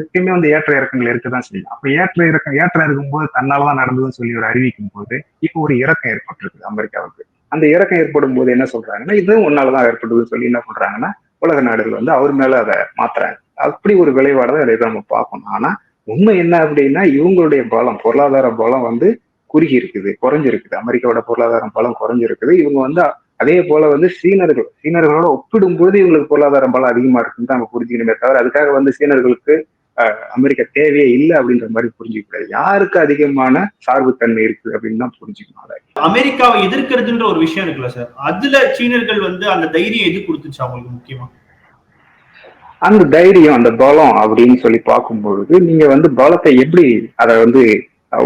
எப்பயுமே வந்து ஏற்ற இறக்கங்கள் இருக்கதான் செய்யும் அப்ப ஏற்ற இறக்கம் ஏற்ற இருக்கும்போது தன்னாலதான் நடந்ததுன்னு சொல்லி ஒரு அறிவிக்கும் போது இப்போ ஒரு இறக்கம் ஏற்பட்டிருக்குது அமெரிக்காவுக்கு. அந்த இறக்கம் ஏற்படும் போது என்ன சொல்றாங்கன்னா இதுவும் ஒன்னாலதான் ஏற்பட்டதுன்னு சொல்லி என்ன பண்றாங்கன்னா உலக நாடுகள் வந்து அவர் மேல அதை மாத்துறாங்க. அப்படி ஒரு விளைவாட தான் இதை நம்ம பார்க்கணும். ஆனா உண்மை என்ன அப்படின்னா இவங்களுடைய பலம் பொருளாதார பலம் வந்து குறுகி இருக்குது குறைஞ்சிருக்குது. அமெரிக்காவோட பொருளாதார பலம் குறைஞ்சிருக்குது. இவங்க வந்து அதே போல வந்து சீனர்கள் சீனர்களோட ஒப்பிடும்போது இவங்களுக்கு பொருளாதார பலம் அதிகமா இருக்குன்னு தான் நம்ம புரிஞ்சுக்கணுமே தவிர அதுக்காக வந்து சீனர்களுக்கு அமெரிக்கா தேவையே இல்லை அப்படின்ற மாதிரி புரிஞ்சுக்க கூடாது யாருக்கு அதிகமான சார்புத்தன்மை இருக்கு அப்படின்னு தான் புரிஞ்சுக்கணும் அமெரிக்காவை எதிர்க்கிறதுன்ற ஒரு விஷயம் இருக்குல்ல சார். அதுல சீனர்கள் வந்து அந்த தைரியம் எது கொடுத்துச்சு அவங்களுக்கு முக்கியமா? அந்த தைரியம் அந்த பலம் அப்படின்னு சொல்லி பார்க்கும்பொழுது நீங்க வந்து பலத்தை எப்படி அதை வந்து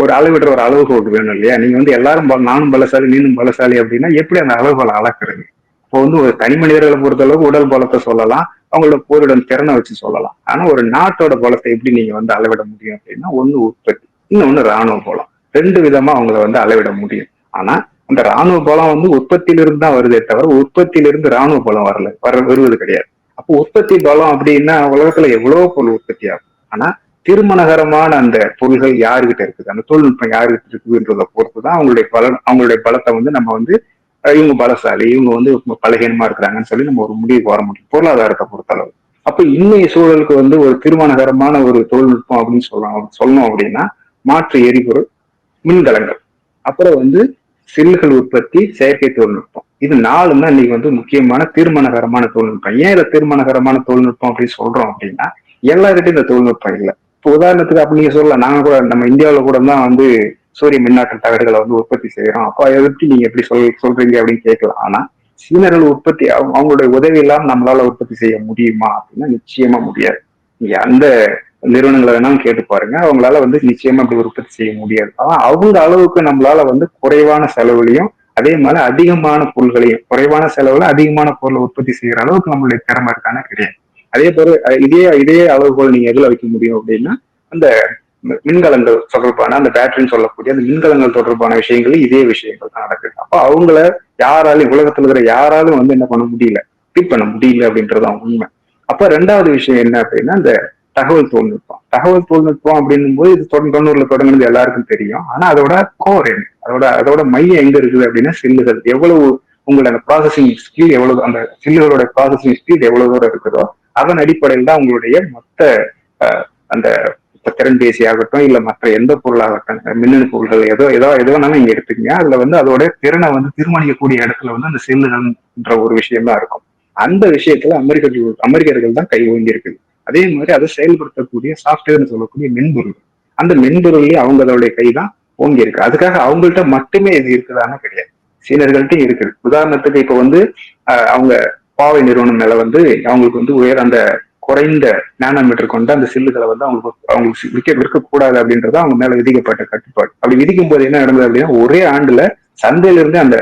ஒரு அளவிடுற ஒரு அளவுகோல் வேணும் இல்லையா? நீங்க வந்து எல்லாரும் நானும் பலசாலி நீனும் பலசாலி அப்படின்னா எப்படி அந்த அளவுகளை அளக்குறது? இப்போ வந்து ஒரு தனி மனிதர்களை பொறுத்தளவுக்கு உடல் பலத்தை சொல்லலாம் அவங்களோட போரிடும் திறனை வச்சு சொல்லலாம். ஆனா ஒரு நாட்டோட பலத்தை எப்படி நீங்க வந்து அளவிட முடியும் அப்படின்னா ஒண்ணு உற்பத்தி இன்னொன்னு ராணுவ பலம். ரெண்டு விதமா அவங்கள வந்து அளவிட முடியும். ஆனா அந்த ராணுவ பலம் வந்து உற்பத்தியிலிருந்து தான் வருதே தவிர உற்பத்தியிலிருந்து ராணுவ பலம் வரல. வர வருவது கிடையாது. அப்போ உற்பத்தி பலம் அப்படின்னா உலகத்துல எவ்வளவு பொருள் உற்பத்தி ஆகும். ஆனா திருமணகரமான அந்த பொருள்கள் யாருகிட்ட இருக்குது? அந்த தொழில்நுட்பம் யாருகிட்ட இருக்குதுன்றத பொறுத்து தான் அவங்களுடைய பலம் அவங்களுடைய பலத்தை வந்து நம்ம வந்து இவங்க பலசாலி இவங்க வந்து பலகீனமா இருக்கிறாங்கன்னு சொல்லி நம்ம ஒரு முடிவுக்கு வர முடியும். பொருளாதாரத்தை பொறுத்தளவு. அப்ப இன்னைய சூழலுக்கு வந்து ஒரு திருமணகரமான ஒரு தொழில்நுட்பம் அப்படின்னு சொல்லலாம் சொல்லணும் அப்படின்னா மாற்று எரிபொருள் மின்கலங்கள். அப்புறம் வந்து சில்லுகள் உற்பத்தி செயற்கை தொழில்நுட்பம். இது நாலும் இன்னைக்கு வந்து முக்கியமான தீர்மானகரமான தொழில்நுட்பம். ஏன் இதை தீர்மானகரமான தொழில்நுட்பம் அப்படின்னு சொல்றோம் அப்படின்னா எல்லாருக்கிட்டையும் இந்த தொழில்நுட்பம் இல்லை. இப்போ உதாரணத்துக்கு அப்படி நீங்க சொல்லலாம். நாங்க கூட நம்ம இந்தியாவில் கூட தான் வந்து சூரிய மின்னாற்றல் தகடுகளை வந்து உற்பத்தி செய்யறோம். அப்போ அதை எப்படி நீங்க எப்படி சொல் சொல்றீங்க அப்படின்னு கேட்கலாம். ஆனா சீனர்கள் உற்பத்தி அவங்களுடைய உதவி இல்லாமல் நம்மளால உற்பத்தி செய்ய முடியுமா அப்படின்னா நிச்சயமா முடியாது. நீங்க அந்த நிறுவனங்களை வேணாலும் கேட்டு பாருங்க. அவங்களால வந்து நிச்சயமா அப்படி உற்பத்தி செய்ய முடியாது. ஆனா அவங்க அளவுக்கு நம்மளால வந்து குறைவான செலவுலையும் அதே மாதிரி அதிகமான பொருள்களையும் குறைவான செலவுல அதிகமான பொருளை உற்பத்தி செய்யற அளவுக்கு நம்மளுடைய திறமை இருக்கான கிடையாது. அதே போல இதே இதே அளவுகோல் நீங்க எதுல வைக்க முடியும் அப்படின்னா அந்த மின்கலங்கள் தொடர்பான அந்த பேட்டரின்னு சொல்லக்கூடிய அந்த மின்கலங்கள் தொடர்பான விஷயங்கள் இதே விஷயங்கள் தான் நடக்குது. அப்போ அவங்கள யாராலையும் உலகத்துல இருக்கிற யாராலும் வந்து என்ன பண்ண முடியல பீட் பண்ண முடியல அப்படின்றதான் உண்மை. அப்ப ரெண்டாவது விஷயம் என்ன அப்படின்னா இந்த தகவல் தொழில்நுட்பம். தகவல் தொழில்நுட்பம் அப்படின்னும் போது இது தொண்ணூறுல தொடங்குனது எல்லாருக்கும் தெரியும். ஆனா அதோட கோர் என்ன? அதோட அதோட மையம் எங்க இருக்குது அப்படின்னா சில்லுகள். எவ்வளவு உங்களோட அந்த ப்ராசஸிங் ஸ்கில் எவ்வளவு அந்த சில்லுகளோட ப்ராசஸிங் ஸ்பீட் எவ்வளவு தூரம் இருக்குதோ அதன் அடிப்படையில் தான் உங்களுடைய மொத்த அந்த திறன் திறன்பேசி ஆகட்டும் இல்ல மற்ற எந்த பொருளாகட்டும் மின்னணு பொருள்கள் ஏதோ ஏதோ எதோ வேணாலும் நீங்க எடுத்துக்கீங்க. அதுல வந்து அதோட திறனை வந்து தீர்மானிக்கக்கூடிய இடத்துல வந்து அந்த செல்லுகள்ன்ற ஒரு விஷயம் தான் இருக்கும். அந்த விஷயத்துல அமெரிக்கர்கள் அமெரிக்கர்கள் தான் கை ஓங்கி இருக்குது அதே மாதிரி அதை செயல்படுத்தக்கூடிய சாஃப்ட்வேர்னு சொல்லக்கூடிய மென்பொருள். அந்த மென்பொருள்லயே அவங்க அதோடைய கை தான் ஓங்கி இருக்கு. அதுக்காக அவங்கள்ட்ட மட்டுமே இது இருக்குதான்னு கிடையாது. சீனர்கள்ட்டையும் இருக்குது உதாரணத்துக்கு இப்ப வந்து அஹ், அவங்க பாவை நிறுவனம் மேல வந்து அவங்களுக்கு வந்து உயர் அந்த குறைந்த நானோமீட்டர் கொண்ட அந்த சில்லுகளை வந்து அவங்களுக்கு அவங்களுக்கு விற்க விற்கக்கூடாது அப்படின்றது அவங்க மேல விதிக்கப்பட்ட கட்டுப்பாடு. அப்படி விதிக்கும் போது என்ன நடந்தது அப்படின்னா ஒரே ஆண்டுல சந்தையில இருந்து அந்த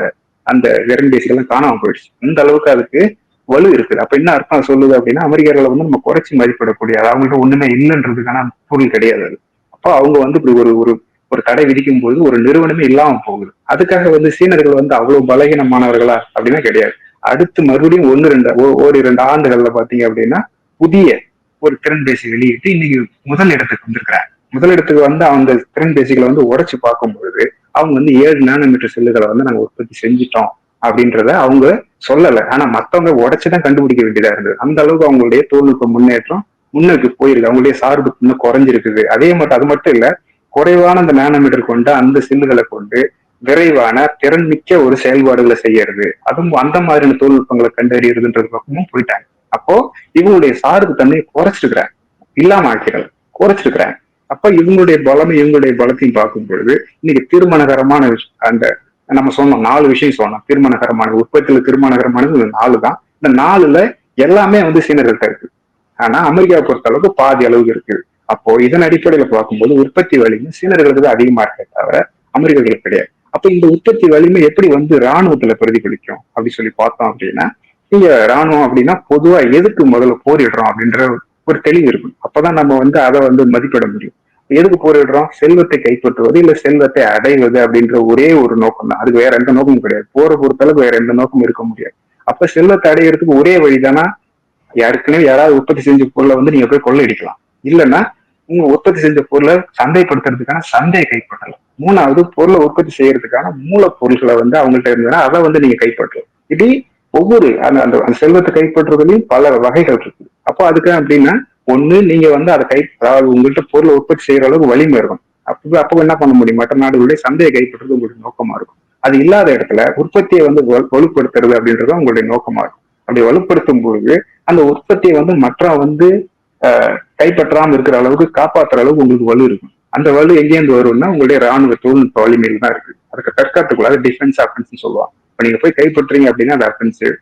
அந்த விரண்டேசிகள்லாம் காணாம போயிடுச்சு. அந்த அளவுக்கு அதுக்கு வலு இருக்குது. அப்ப என்ன அர்த்தம் சொல்லுது அப்படின்னா அமெரிக்கர்களை வந்து நம்ம குறைச்சி மதிப்பிடக்கூடியது அவங்கள்ட்ட ஒண்ணுமே இல்லைன்றதுக்கான பொருள் கிடையாது அது. அப்போ அவங்க வந்து இப்படி ஒரு ஒரு ஒரு தடை விதிக்கும் போது ஒரு நிறுவனமே இல்லாம போகுது. அதுக்காக வந்து சீனர்கள் வந்து அவ்வளவு பலகீனமானவர்களா அப்படின்னா கிடையாது. அடுத்து மறுபடியும் ஒன்னு ரெண்டு ஓ- இரண்டு ஆண்டுகள்ல பாத்தீங்க அப்படின்னா புதிய ஒரு திறன் பேசி வெளியிட்டு இன்னைக்கு முதல் இடத்துக்கு வந்திருக்கிறாங்க முதல் இடத்துக்கு வந்து அந்த திறன் பேசிகளை வந்து உடைச்சு பார்க்கும்பொழுது அவங்க வந்து ஏழு நானோமீட்டர் செல்லுகளை வந்து நாங்க உற்பத்தி செஞ்சுட்டோம். அப்படின்றத அவங்க சொல்லல. ஆனா மத்தவங்க உடைச்சுதான் கண்டுபிடிக்க வேண்டியதா இருந்தது. அந்த அளவுக்கு அவங்களுடைய தொழில்நுட்ப முன்னேற்றம் முன்னுக்கு போயிருக்கு அவங்களுடைய சார்பு இன்னும் குறைஞ்சிருக்குது. அதே மட்டும் அது மட்டும் இல்ல குறைவான அந்த நானோமீட்டர் கொண்ட அந்த சில்லுகளை கொண்டு விரைவான திறன்மிக்க ஒரு செயல்பாடுகளை செய்யறது. அதுவும் அந்த மாதிரியான தொழில்நுட்பங்களை கண்டறியறதுன்றது பக்கமும் போயிட்டாங்க. அப்போ இவங்களுடைய சார்பு தன்மையை குறைச்சிருக்கிறாங்க. இல்லாம ஆக்கிறாங்க குறைச்சிருக்கிறாங்க. அப்ப இவங்களுடைய பலமும் இவங்களுடைய பலத்தையும் பார்க்கும் பொழுது இன்னைக்கு திருமணகரமான விஷயம் அந்த நம்ம சொன்னோம் நாலு விஷயம் சொன்னோம். திருமணகரமான உற்பத்தியில திருமணகரமானது இந்த நாலு தான். இந்த நாலுல எல்லாமே வந்து சீனர்கள்ட்ட இருக்கு. ஆனா அமெரிக்காவை பொறுத்த அளவுக்கு பாதி அளவுக்கு இருக்குது அப்போ இதன் அடிப்படையில பார்க்கும்போது உற்பத்தி வலிமை சீனர்களுக்கு தான் அதிகமா இருக்கே தவிர அமெரிக்கர்களுக்கு கிடையாது. அப்ப இந்த உற்பத்தி வலிமை எப்படி வந்து ராணுவத்துல பிரதிபலிக்கும் அப்படி சொல்லி பார்த்தோம் அப்படின்னா இங்க ராணுவம் அப்படின்னா பொதுவா எதுக்கு முதல்ல போரிடுறோம் அப்படின்ற ஒரு தெளிவு இருக்கும். அப்பதான் நம்ம வந்து அதை வந்து மதிப்பிட முடியும். எதுக்கு போரிடுறோம்? செல்வத்தை கைப்பற்றுவது இல்ல செல்வத்தை அடைவது அப்படின்ற ஒரே ஒரு நோக்கம் தான். அதுக்கு வேற எந்த நோக்கமும் கிடையாது. போரை பொறுத்தளவுக்கு வேற எந்த நோக்கமும் இருக்க முடியாது. அப்ப செல்வத்தை அடையிறதுக்கு ஒரே வழிதானா ஏற்கனவே யாராவது உற்பத்தி செஞ்ச பொருளை வந்து நீங்க போய் கொள்ளையடிக்கலாம். இல்லைன்னா உங்க உற்பத்தி செஞ்ச பொருளை சந்தைப்படுத்துறதுக்கான சந்தையை கைப்பற்றலாம். மூணாவது பொருளை உற்பத்தி செய்யறதுக்கான மூலப்பொருள்களை வந்து அவங்கள்ட்ட இருந்ததுன்னா அதை வந்து நீங்க கைப்பற்றலாம். இப்படி ஒவ்வொரு அந்த அந்த அந்த செல்வத்தை கைப்பற்றுறதுலயும் பல வகைகள் இருக்குது. அப்போ அதுக்கு அப்படின்னா ஒண்ணு நீங்க வந்து அதை கை அதாவது உங்கள்கிட்ட பொருளை உற்பத்தி செய்யற அளவுக்கு வலிமை இருக்கும் அப்போ அப்போ என்ன பண்ண முடியும்? மற்ற நாடுகளுடைய சந்தையை கைப்பற்றுறது உங்களுடைய நோக்கமா இருக்கும். அது இல்லாத இடத்துல உற்பத்தியை வந்து வலுப்படுத்துறது அப்படின்றது உங்களுடைய நோக்கமா இருக்கும். அப்படி வலுப்படுத்தும் பொழுது அந்த உற்பத்தியை வந்து மற்ற வந்து ஆஹ், கைப்பற்றாம இருக்கிற அளவுக்கு காப்பாத்துற அளவுக்கு உங்களுக்கு வலு இருக்கும். அந்த வலு எங்கேருந்து வரும்னா உங்களுடைய ராணுவ தொழில்நுட்ப வலிமையில் தான் இருக்கு. அதுக்கு தற்காத்துக்குள்ள அது டிஃபென்ஸ் அஃபென்ஸ் சொல்லுவாங்க. இப்ப நீங்க போய் கைப்பற்றுறீங்க அப்படின்னா அது அஃபென்சிவ்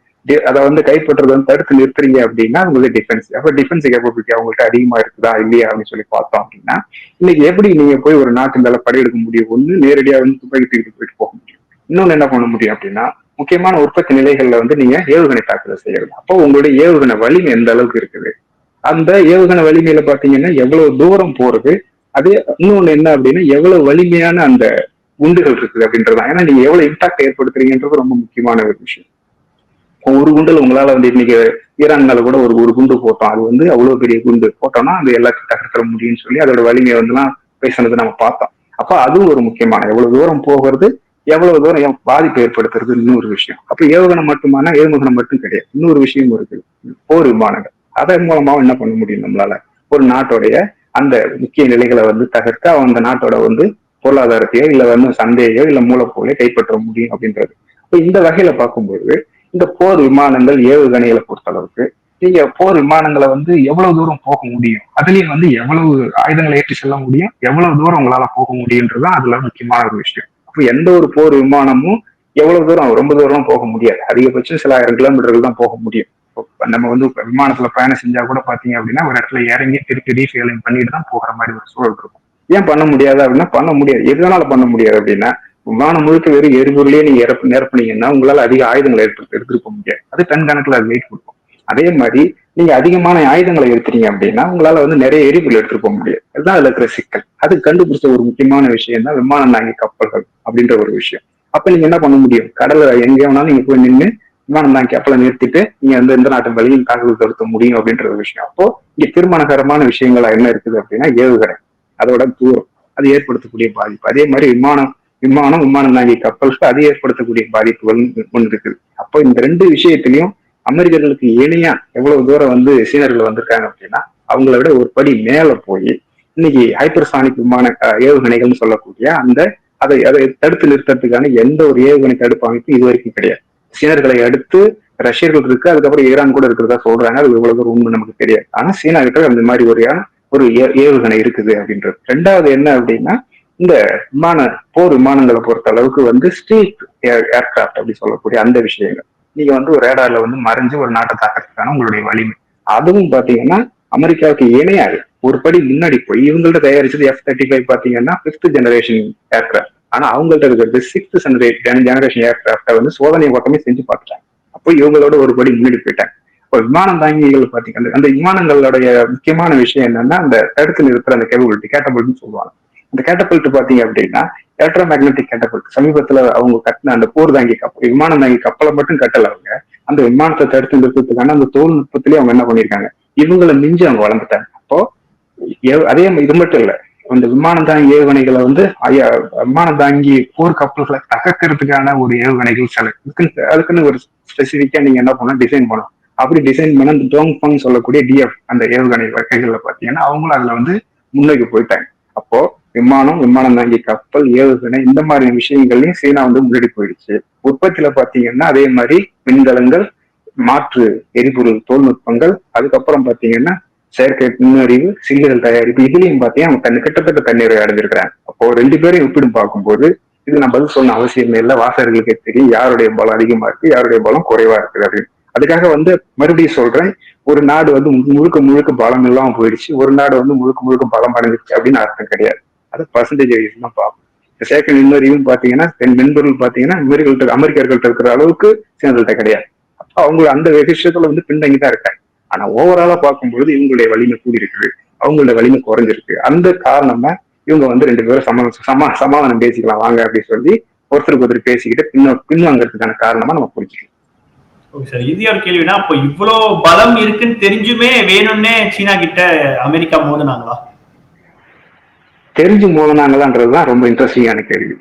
அதை வந்து கைப்பற்றுறது வந்து தடுத்து நிறுத்துறீங்க அப்படின்னா உங்களுக்கு டிஃபென்ஸ் அப்ப டிஃபென்ஸ் கேப்பபிலிட்டி அவங்கள்ட்ட அதிகமா இருக்குதா இல்லையா அப்படின்னு சொல்லி பார்த்தோம் அப்படின்னா இன்னைக்கு எப்படி நீங்க போய் ஒரு நாட்டு மேல படையெடுக்க முடியும்? ஒண்ணு நேரடியா வந்து துப்பாக்கி தூக்கிட்டு போயிட்டு போக முடியும். இன்னொன்னு என்ன பண்ண முடியும் அப்படின்னா முக்கியமான உற்பத்தி நிலைகள்ல வந்து நீங்க ஏவுகணை தாக்குதல் செய்யறது அப்போ உங்களுடைய ஏவுகணை வலிமை எந்த அளவுக்கு இருக்குது? அந்த ஏவுகணை வலிமையில பாத்தீங்கன்னா எவ்வளவு தூரம் போறது? அதே இன்னொன்னு என்ன அப்படின்னா எவ்வளவு வலிமையான அந்த குண்டுகள் இருக்குது அப்படின்றதான் ஏன்னா நீங்க எவ்வளவு இம்பாக்ட் ஏற்படுத்துறீங்கன்றது ரொம்ப முக்கியமான ஒரு விஷயம். ஒரு குண்டுல உங்களால வந்து இன்னைக்கு ஈரான் மேல கூட ஒரு ஒரு குண்டு போட்டோம். அது வந்து அவ்வளவு பெரிய குண்டு. போட்டோம்னா அது எல்லாத்தையும் தகர்த்துற முடியும்னு சொல்லி அதோட வலிமையை வந்துலாம் பேசினது நம்ம பார்த்தோம். அப்ப அதுவும் ஒரு முக்கியமான எவ்வளவு தூரம் போகிறது எவ்வளவு தூரம் என் பாதிப்பு ஏற்படுத்துறது இன்னொரு விஷயம். அப்ப ஏவுகணம் மட்டுமானா ஏவுகணம் மட்டும் கிடையாது. இன்னொரு விஷயம் இருக்குது போர் விமானங்கள். அதன் மூலமாவும் என்ன பண்ண முடியும் நம்மளால? ஒரு நாட்டோடைய அந்த முக்கிய நிலைகளை வந்து தகர்த்து அந்த நாட்டோட வந்து பொருளாதாரத்தையோ இல்ல வந்து சந்தையோ இல்ல மூலப்பொருளையோ கைப்பற்ற முடியும் அப்படின்றது. இப்ப இந்த வகையில பார்க்கும்போது இந்த போர் விமானங்கள் ஏவுகணைகளை பொறுத்த அளவுக்கு நீங்க போர் விமானங்களை வந்து எவ்வளவு தூரம் போக முடியும்? அதுலயும் வந்து எவ்வளவு ஆயுதங்களை ஏற்றி செல்ல முடியும்? எவ்வளவு தூரம் உங்களால போக முடியுன்றதுதான் அதுல முக்கியமான ஒரு விஷயம். அப்ப எந்த ஒரு போர் விமானமும் எவ்வளவு தூரம் ரொம்ப தூரம் போக முடியாது. அதிகபட்சம் சில ஆயிரம் கிலோமீட்டர்கள் தான் போக முடியும். இப்போ நம்ம வந்து விமானத்துல பயணம் செஞ்சா கூட பாத்தீங்க அப்படின்னா ஒரு இடத்துல இறங்கி திருப்பி ரீஃபியலிங் பண்ணிட்டு தான் போகிற மாதிரி ஒரு சூழல் இருக்கும். ஏன் பண்ண முடியாது அப்படின்னா பண்ண முடியாது. எதனால பண்ண முடியாது அப்படின்னா விமானம் முழுக்க வெறும் எரிபொருளே நீங்க இறப்பு நிரப்புனீங்கன்னா உங்களால அதிக ஆயுதங்களை எடுத்து எடுத்துட்டு போக முடியாது. அது டன் கணக்குல அது வெயிட் கொடுக்கும். அதே மாதிரி நீங்க அதிகமான ஆயுதங்களை எடுத்துறீங்க அப்படின்னா உங்களால வந்து நிறைய எரிபொருள் எடுத்துட்டு போக முடியாது. அதுதான் அதுல இருக்கிற சிக்கல். அது கண்டுபிடிச்ச ஒரு முக்கியமான விஷயம் தான் விமானம் தாங்கி கப்பல்கள் அப்படின்ற ஒரு விஷயம். அப்ப நீங்க என்ன பண்ண முடியும்? கடல்ல எங்க வேணாலும் நீங்க போய் நின்று விமானம் தாங்கி கப்பலை நிறுத்திட்டு நீங்க வந்து எந்த நாட்டு வழியும் தாக்குதல் தடுத்த முடியும் அப்படின்ற ஒரு விஷயம். அப்போ இங்க திருமணகரமான விஷயங்களா என்ன இருக்குது அப்படின்னா ஏவுகணை. அதோட தூரம். அது ஏற்படுத்தக்கூடிய பாதிப்பு. அதே மாதிரி விமானம் விமானம் விமானம் தாங்கி கப்பல்கள் அது ஏற்படுத்தக்கூடிய பாதிப்புகள் ஒன்று இருக்குது அப்போ இந்த ரெண்டு விஷயத்திலையும் அமெரிக்கர்களுக்கு இணையா எவ்வளவு தூரம் வந்து சீனர்கள் வந்திருக்காங்க அப்படின்னா அவங்கள விட ஒரு படி மேல போய் இன்னைக்கு ஹைப்பர்சானிக் விமான ஏவுகணைகள்னு சொல்லக்கூடிய அந்த அதை அதை தடுத்து நிறுத்துறதுக்கான எந்த ஒரு ஏவுகணை தடுப்பு அமைப்பும் இது வரைக்கும் கிடையாது. சீனர்களை அடுத்து ரஷ்யர்கள் இருக்கு அதுக்கப்புறம் ஈரான் கூட இருக்கிறதா சொல்றாங்க அது இவ்வளவு தூரம் உண்மை நமக்கு தெரியாது. ஆனா சீனா அந்த மாதிரி ஒரு ஒரு ஏ- ஏவுகணை இருக்குது அப்படின்றது. ரெண்டாவது என்ன அப்படின்னா இந்த விமான போர் விமானங்களை பொறுத்த அளவுக்கு வந்து ஸ்ட்ரீட் ஏர்கிராஃப்ட் அப்படி சொல்லக்கூடிய அந்த விஷயங்கள். நீங்க வந்து ஒரு ரேடார்ல வந்து மறைஞ்சு ஒரு நாட்டை தாக்கிறதுக்கான உங்களுடைய வலிமை. அதுவும் பாத்தீங்கன்னா அமெரிக்காவுக்கு இணையாது ஒரு படி முன்னாடி போய் இவங்கள்ட்ட தயாரிச்சது எஃப் தேர்ட்டி ஃபைவ் பாத்தீங்கன்னா பிப்த் ஜெனரேஷன் ஏர்கிராஃப்ட் ஆனா அவங்கள்ட்ட இருக்கிறது சிக்ஸ்த் ஜெனரேஷன் ஏர்கிராஃப்டை வந்து சோதனை ஓட்டமே செஞ்சு பார்த்துட்டாங்க. அப்போ இவங்களோட ஒரு படி முன்னாடி போயிட்டாங்க. இப்போ விமானம் தாங்கிகள் பாத்தீங்கன்னா அந்த விமானங்களுடைய முக்கியமான விஷயம் என்னன்னா அந்த தடுத்து நிறுத்துற அந்த கேபிலிட்டி கேட்டபிலிட்டின்னு சொல்லுவாங்க. அந்த கேட்டபல்ட் பாத்தீங்க அப்படின்னா எலக்ட்ரோ மேக்னெட்டிக் கேட்டபல்ட் சமீபத்துல அவங்க கட்டின அந்த போர் தாங்கி கப்பல் விமானம் தாங்கி கப்பலை மட்டும் கட்டல அவங்க. அந்த விமானத்தை தடுத்து நிறுத்தத்துக்கான அந்த தொழில்நுட்பத்திலேயே அவங்க என்ன பண்ணிருக்காங்க? இவங்களை மிஞ்சி அவங்க வளர்ந்துட்டாங்க. அப்போ அதே மாதிரி இது மட்டும் இல்ல. இந்த விமானம் தாங்கி ஏவுகணைகளை வந்து ஐயா, விமானம் தாங்கி போர் கப்பல்களை தகர்க்கறதுக்கான ஒரு ஏவுகணைகள் சில இதுக்குன்னு அதுக்குன்னு ஒரு ஸ்பெசிஃபிக்கா நீங்க என்ன பண்ணணும்? டிசைன் பண்ணணும். அப்படி டிசைன் பண்ண அந்த டோங் பங் சொல்லக்கூடிய டிஎஃப் அந்த ஏவுகணை வகைகள்ல பாத்தீங்கன்னா அவங்களும் அதுல வந்து முன்னோக்கி போயிட்டாங்க. அப்போ விமானம் விமானம் தாங்கி கப்பல் ஏவுகணை இந்த மாதிரி விஷயங்கள்லயும் சீனா வந்து முன்னாடி போயிடுச்சு. உற்பத்தியில பாத்தீங்கன்னா அதே மாதிரி மின்கலங்கள் மாற்று எரிபொருள் தொழில்நுட்பங்கள் அதுக்கப்புறம் பாத்தீங்கன்னா செயற்கை நுண்ணறிவு சில்லுகள் தயாரிப்பு இதுலயும் பாத்தீங்கன்னா அவங்க கிட்டத்தட்ட தண்ணீரை அடைஞ்சிருக்கிறாங்க. அப்போ ரெண்டு பேரையும் ஒப்பிடும் பார்க்கும்போது இது நான் பதில் சொன்ன அவசியமே இல்லை வாசகர்களுக்கே தெரியும் யாருடைய பலம் அதிகமா இருக்கு யாருடைய பலம் குறைவா இருக்குது அப்படின்னு. அதுக்காக வந்து மறுபடியும் சொல்றேன் ஒரு நாடு வந்து மு- முழுக்க முழுக்க பலம் இல்லாம போயிடுச்சு ஒரு நாடு வந்து முழுக்க முழுக்க பலம் அடைஞ்சிருச்சு அப்படின்னு அர்த்தம் கிடையாது. அது பர்சன்டேஜ் வைஸ் தான் பார்ப்போம். இந்த செயற்கை பார்த்தீங்கன்னா பாத்தீங்கன்னா தென் மென்பொருள் பாத்தீங்கன்னா அமெரிக்கர்கள்ட்ட அமெரிக்கர்கள்ட்ட இருக்கிற அளவுக்கு சீனர்கள்ட்ட கிடையாது. அப்போ அவங்க அந்த விஷயத்துல வந்து பின்தங்கி தான் இருக்காங்க. ஆனா ஓவராலா பார்க்கும்பொழுது இவங்களுடைய வலிமை கூடி இருக்குது அவங்களோட வலிமை குறைஞ்சிருக்கு. அந்த காரணமா இவங்க வந்து ரெண்டு பேரும் சம சமா சமாதானம் பேசிக்கலாம் வாங்க அப்படின்னு சொல்லி ஒருத்தருக்கு ஒருத்தர் பேசிக்கிட்டு பின்ன பின்வாங்கிறதுக்கான காரணமா நம்ம புரிஞ்சுக்கலாம். Okay sir. இறுதியா ஒரு கேள்வினா அப்போ இவ்வளவு பலம் இருக்குன்னு தெரிஞ்சுமே வேணும்னே சீனா கிட்ட அமெரிக்கா மோதுனாங்களா? தெரிஞ்சு மோதினாங்களான்றதுதான் ரொம்ப இன்ட்ரெஸ்டிங்கான கேள்வி.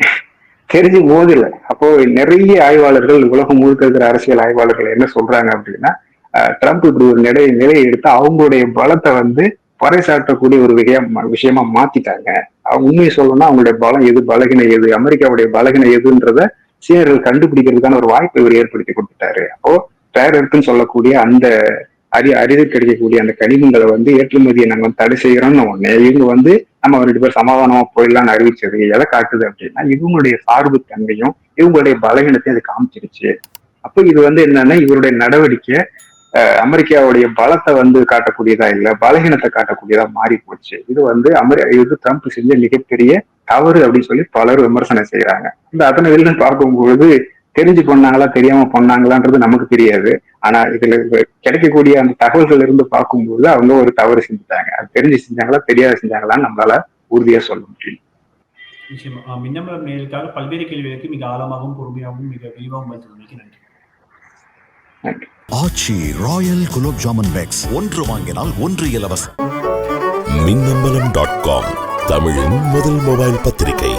தெரிஞ்சு மோதில. அப்போ நிறைய ஆய்வாளர்கள் உலகம் முழுக்க இருக்கிற அரசியல் ஆய்வாளர்கள் என்ன சொல்றாங்க அப்படின்னா ட்ரம்ப் இப்படி ஒரு நிலை நிலையை எடுத்து அவங்களுடைய பலத்தை வந்து பறைசாற்றக்கூடிய ஒரு விஷயம் விஷயமா மாத்திட்டாங்க. அவங்க உண்மையை சொல்லணும்னா அவங்களுடைய பலம் எது பலகின எது அமெரிக்காவுடைய பலகின எதுன்றத சீனர்கள் கண்டுபிடிக்கிறதுக்கான ஒரு வாய்ப்பை இவர் ஏற்படுத்தி கொடுத்துட்டாரு. அப்போ பேரருக்குன்னு சொல்லக்கூடிய அந்த அரி அரிது கிடைக்கக்கூடிய அந்த கனிமங்களை வந்து ஏற்றுமதியை நாங்க வந்து தடை செய்யறோம்னு ஒண்ணு. இவங்க வந்து நம்ம ரெண்டு பேர் சமாதானமா போயிடலாம்னு அறிவிச்சது. எதை காட்டுது அப்படின்னா இவங்களுடைய சார்பு தன்மையும் இவங்களுடைய பலகீனத்தையும் அது காமிச்சிருச்சு. அப்போ இது வந்து என்னன்னா இவருடைய நடவடிக்கை அஹ், அமெரிக்காவுடைய பலத்தை வந்து காட்டக்கூடியதா இல்ல பலகீனத்தை காட்டக்கூடியதா மாறி போச்சு இது வந்து அமெரி இது ட்ரம்ப் செஞ்ச மிகப்பெரிய தவறு அப்படின்னு சொல்லி பலர் விமர்சனம் செய்யறாங்க இந்த அத்தனை வெளியில பார்க்கும்பொழுது தெரிஞ்சு பண்ணாங்களா தெரியாம பண்ணாங்களான்றது நமக்கு தெரியாது. ஆனா இதுல கிடைக்கக்கூடிய அந்த தகவல்கள் இருந்து பார்க்கும்போது அவங்க ஒரு தவறு செஞ்சுட்டாங்க. அது தெரிஞ்சு செஞ்சாங்களா தெரியாத செஞ்சாங்களான்னு நம்மளால உறுதியா சொல்ல முடியும் நிச்சயமா. ஆஹ் மின்னமலம் நேர்களுக்காக பல்வேறு கேள்விகளுக்கு மிக ஆழமாகவும் பொறுமையாகவும் மிக விரிவாகவும் பதில் நன்றி. Aachi royal gulab jamun packs. ஒன்று வாங்கினால் ஒன்று இலவசம். மின்னம்பலம் டாட் காம் தமிழின் முதல் மொபைல் பத்திரிகை.